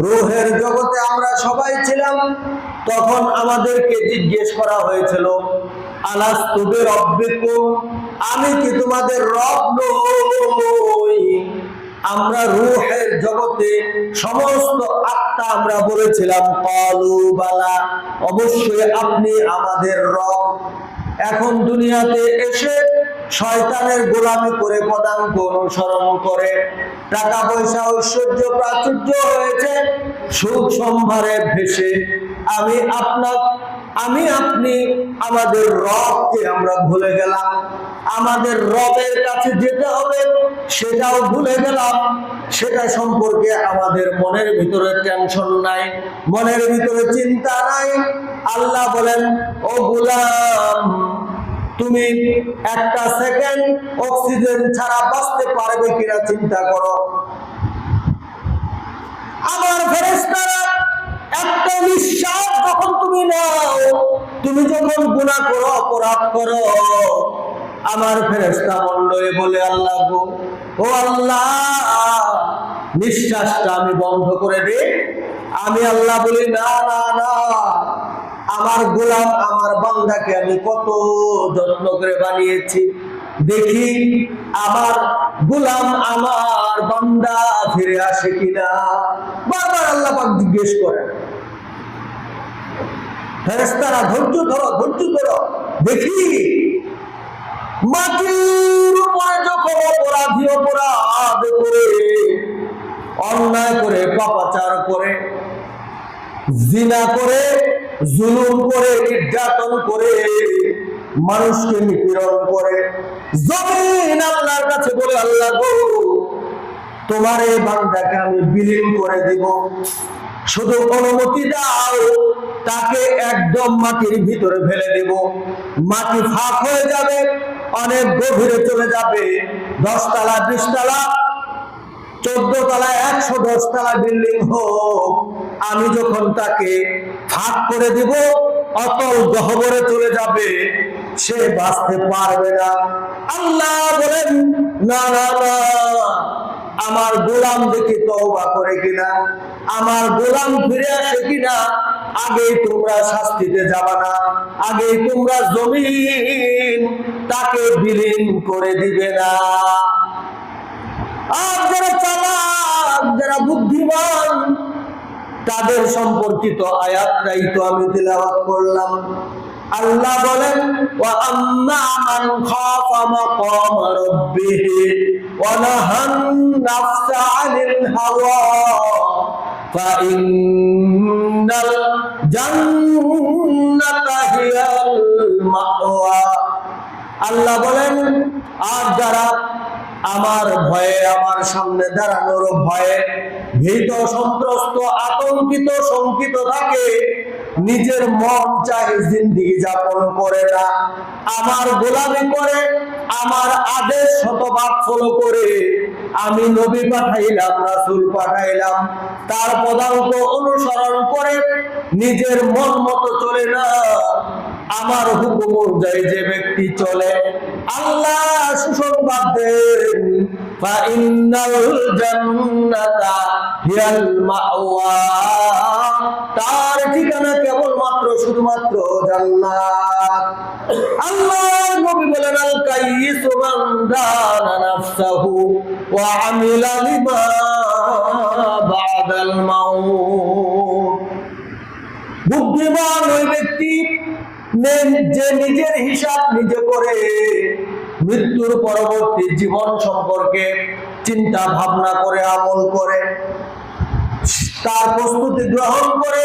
রুহের জগতে আমরা সবাই ছিলাম, তখন আমাদেরকে জিজ্ঞেস করা হয়েছিল আলাস্তুবের রব্বিকুম আমি কি তোমাদের রব নই? আমরা রুহের জগতে সমস্ত আত্মা আমরা বলেছিলাম, কালু বালা, অবশ্যই আপনি আমাদের রব। এখন দুনিয়াতে এসে শয়তানের গোলামি করে পদাঙ্ক অনুসরণ করে। টাকা পয়সা, ঐশ্বর্য, প্রাচুর্য হয়েছে সুখ সম্ভারে ভেসে। আমি আপনার আমি আপনি আমাদের রবকে আমরা ভুলে গেলাম। আমাদের রবের কাছে যেতে হবে, সেটাও ভুলে গেলাম। সেটা সম্পর্কে আমাদের মনের ভিতরে টেনশন নাই, মনের ভিতরে চিন্তা নাই। আল্লাহ বলেন, ও গুলাম, তুমি একটা সেকেন্ড অক্সিজেন ছাড়া বাঁচতে পারবে কিনা চিন্তা করো। আমার ফেরেশতারা একটা নিঃশ্বাস যখন তুমি নাও, তুমি যখন গুনাহ করো, অপরাধ করো, আমার ফেরেশতা মণ্ডলে বলে, আল্লাহ গো, ও আল্লাহ, নিঃশ্বাসটা আমি বন্ধ করে দে। আমি আল্লাহ বলি, না না না, আমার গোলাম, আমার বান্দাকে আমি কত যত্ন করে বানিয়েছি। দেখি, আমার গোলাম, আমার বান্দা ফিরে আসে কিনা? বারবার আল্লাহ পাক জিজ্ঞেস করেন। ফেরেস্তারা ধৈর্য ধরো ধৈর্য ধরো। দেখি, মাটির উপরে যখন অপরাধী অপরাধ করে, অন্যায় করে, পাপাচার করে, জিনা করে, জুলুম করে, নির্যাতন করে, মানুষকে নিপীড়ন করে, জমিন আল্লাহর কাছে বলে, আল্লাহ গো, তোমার এই বান্দাকে আমি বিলীন করে দিব। শুধু অনুমতি দাও, তাকে একদম মাটির ভিতরে ফেলে দেব। মাটি ফাঁক হয়ে যাবে, অনেক গভীরে চলে যাবে। দশতলা, বিশতলা চোদ্দ তলা একশো দশ তলা বিল্ডিং হোক, আমি যখন তাকে ফাঁক করে দিব, অতল গহবরে চলে যাবে, সে বাঁচতে পারবে না। আল্লাহ বলেন, না না না। আমার গোলাম দেখি তওবা করে কিনা? আমার গোলাম ফিরে আসে কিনা? আগেই তোমরা শাস্তিতে যাবা না। আগেই তোমরা জমিন তাকে বিলীন করে দিবে না। আর যারা চালাক, যারা বুদ্ধিমান, তাদের সম্পর্কিত আয়াতটাই তো আমি তেলাওয়াত করলাম। আল্লাহ বলেন আনিল হাওয়া আল্লাহ বলেন, আর যারা আমার ভয়ে আমার সামনে দাঁড়ানোর ভয়ে ভীত, সন্ত্রস্ত, আতঙ্কিত, শঙ্কিত থাকে নিজের মন চাহে জিন্দিগি যাপন করে না। আমার গোলামি করে, আমার আদেশ শতভাগ ফলো করে। আমি নবী পাঠাইলাম, রাসূল পাঠাইলাম। তার পদাঙ্ক অনুসরণ করে নিজের মন মতো চলে না। আমার হুকুম অনুযায়ী যে ব্যক্তি চলে, আল্লাহ সুসংবাদ দেন। জান্নাতা হিয়াল মাওয়া। শুধুমাত্র জান্নাত। নবী বলেন আল মান দানা নাফসাহু ওয়া আমিলা লিমা বাদাল মাউত। বুদ্ধিমান ওই ব্যক্তি যে নিজের হিসাব নিজে করে মৃত্যুর পরবর্তী জীবন সম্পর্কে চিন্তা ভাবনা করে, আমল করে, তার প্রস্তুতি গ্রহণ করে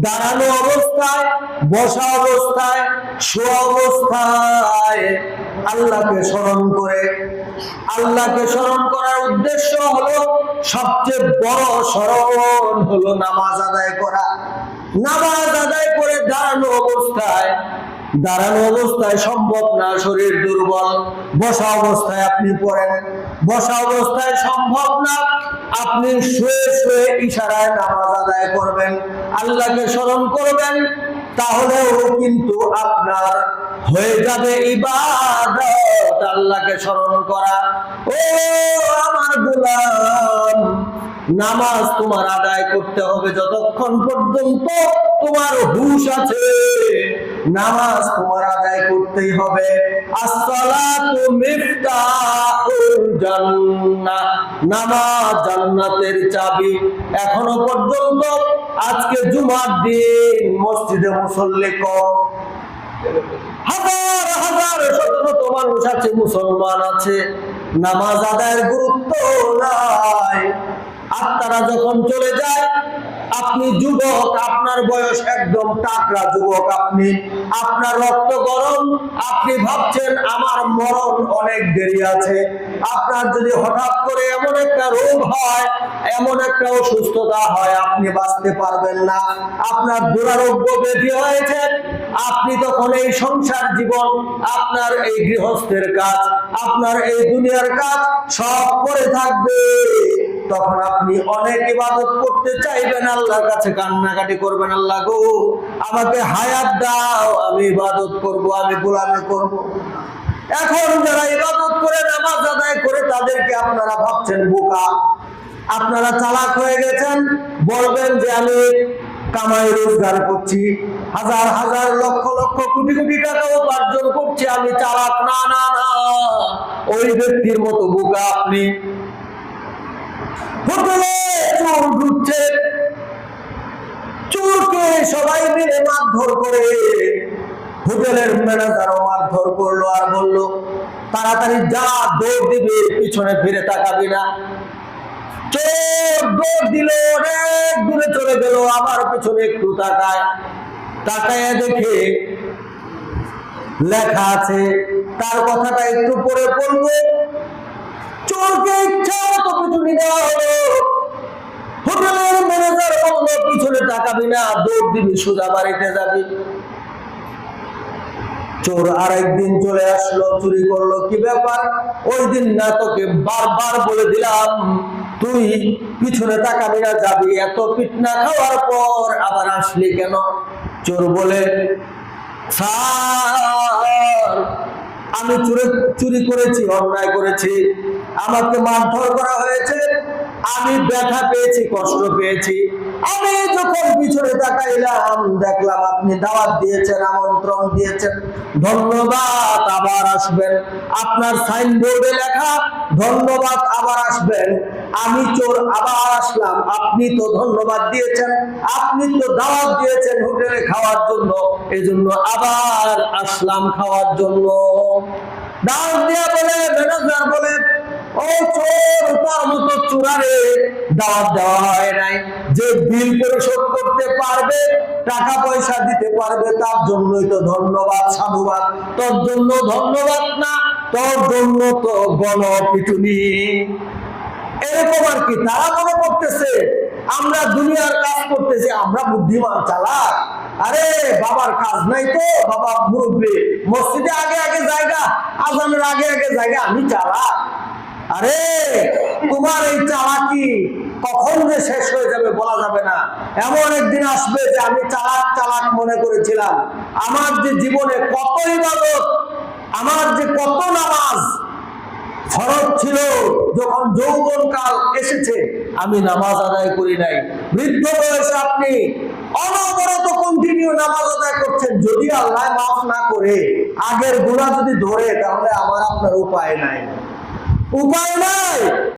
দাঁড়ানো অবস্থায়, বসা অবস্থায়, শোয়া অবস্থায়। আল্লাহকে স্মরণ করে। আল্লাহকে স্মরণ করার উদ্দেশ্য হলো, সবচেয়ে বড় স্মরণ হলো নামাজ আদায় করা। নামাজ আদায় করে দাঁড়ানো অবস্থায়। দাঁড়ানো অবস্থায় সম্ভব না, শরীর দুর্বল। বসা অবস্থায় আপনি পড়েন। বসা অবস্থায় সম্ভব না আপনি শুয়ে শুয়ে ইশারায় নামাজ আদায় করবেন, আল্লাহকে স্মরণ করবেন, তাহলেও কিন্তু আপনার হয়ে যাবে ইবাদত, আল্লাহকে স্মরণ করা। ও আমার গোলাম, নামাজ তোমার আদায় করতে হবে যতক্ষণ পর্যন্ত তোমার হুশ আছে। নামাজ তোমার আদায় করতেই হবে। আসসালাতু মিফতাহুল জান্নাহ নামাজ জান্নাতের চাবি এখনও পর্যন্ত। আজকে জুমার দিন, মসজিদে মুসল্লি কম। হাজার হাজার শত মানুষ আছে, মুসলমান আছে। নামাজ আদায়ের গুরুত্ব নাই। আত্মারা যখন চলে যায় আপনি যুবক, আপনার বয়স একদম টাকরা যুবক আপনি। আপনার রক্ত গরম, আপনি ভাবছেন আমার মরণ অনেক দেরি আছে। আপনার যদি হঠাৎ করে এমন একটা রোগ হয়, এমন একটা অসুস্থতা হয়, আপনি বাঁচতে পারবেন না। আপনার দুরারোগ্য ব্যাধি হয়েছে। আপনি তখন এই সংসার জীবন, আপনার এই গৃহস্থের কাজ, আপনার এই দুনিয়ার কাজ সব করে থাকবে। তখন আপনি অনেক ইবাদত করতে চাইবেন আল্লাহর কাছে, কান্নাকাটি করবেন আল্লাহ গো, আমাকে হায়াত দাও, আমি ইবাদত করব, আমি গোলামি করব। এখন যারা ইবাদত করে, নামাজ আদায় করে, তাদেরকে আপনারা ভাবছেন বোকা। আপনারা চালাক হয়ে গেছেন, বলবেন যে আমি কামাই রোজগার করছি। হাজার হাজার লক্ষ লক্ষ কোটি কোটি টাকা উপার্জন করছি, আমি চালাক, না না না। ওই ব্যক্তির মতো বোকা আপনি। হোটেলে চোর ঢুকছে। চোরকে সবাই মিলে মারধর করে হোটেলের মারধর করল আর বলল, তাড়াতাড়ি যা, দৌড় দিবে, পিছনে ফিরে তাকাবি না। চোর দৌড় দিল চলে গেল পিছনে একটু দেখে লেখা আছে, তার কথাটা একটু পরে চোরকে ইচ্ছা দেওয়া পিছনে তাকাবি না, দৌড় দিবি, সোজা বাড়িতে যাবি। চোর আরেকদিন চলে আসলো, চুরি করল, কি ব্যাপার? ওই দিন না তোকে বারবার বলে দিলাম, তুই পিছনে তাকাবি না, যাবি এত পিটনা খাওয়ার পর আবার আসলি কেন? চোর বলে আমি চুরি চুরি করেছি, অন্যায় করেছি। আমাকে মারধর করা হয়েছে আমি ব্যথা পেয়েছি, কষ্ট পেয়েছি। আমি যখন পিছনে তাকাইলাম, দেখলাম আপনি দাওয়াত দিয়েছেন, আমন্ত্রণ দিয়েছেন। ধন্যবাদ, আবার আসবেন। আপনার সাইনবোর্ডে লেখা, ধন্যবাদ, আবার আসবেন। আমি চোর, আবার আসলাম। আপনি তো ধন্যবাদ দিয়েছেন, আপনি তো দাওয়াত দিয়েছেন হোটেলে খাওয়ার জন্য। এজন্য আবার আসলাম খাওয়ার জন্য। দাওয়াত দিয়া বলে, ম্যানেজার বলে টাকা পয়সা দিতে পারবে এরকম আর কি, তারা করতেছে, আমরা দুনিয়ার কাজ করতেছি, আমরা বুদ্ধিমান চালাক। আরে, বাবার কাজ নাই তো, বাবা মুরব্বী, মসজিদে আগে আগে জায়গা, আজানের আগে আগে জায়গা, আমি চালাক। আরে, তোমার এই চালাকি কখন যে শেষ হয়ে যাবে বলা যাবে না। এমন একদিন আসবে যে আমি চালাক চালাক মনে করেছিলাম। আমার যে জীবনে কত ইবাদত, আমার যে কত নামাজ, ফরজ ছিল, যখন যৌবন কাল এসেছে, আমি নামাজ আদায় করি নাই। বৃদ্ধ বয়সে আপনি অনবরত কন্টিনিউ নামাজ আদায় করছেন, যদি আল্লাহ মাফ না করে, আগের গুণা যদি ধরে, তাহলে আমার আপনার উপায় নাই। উপায় নাই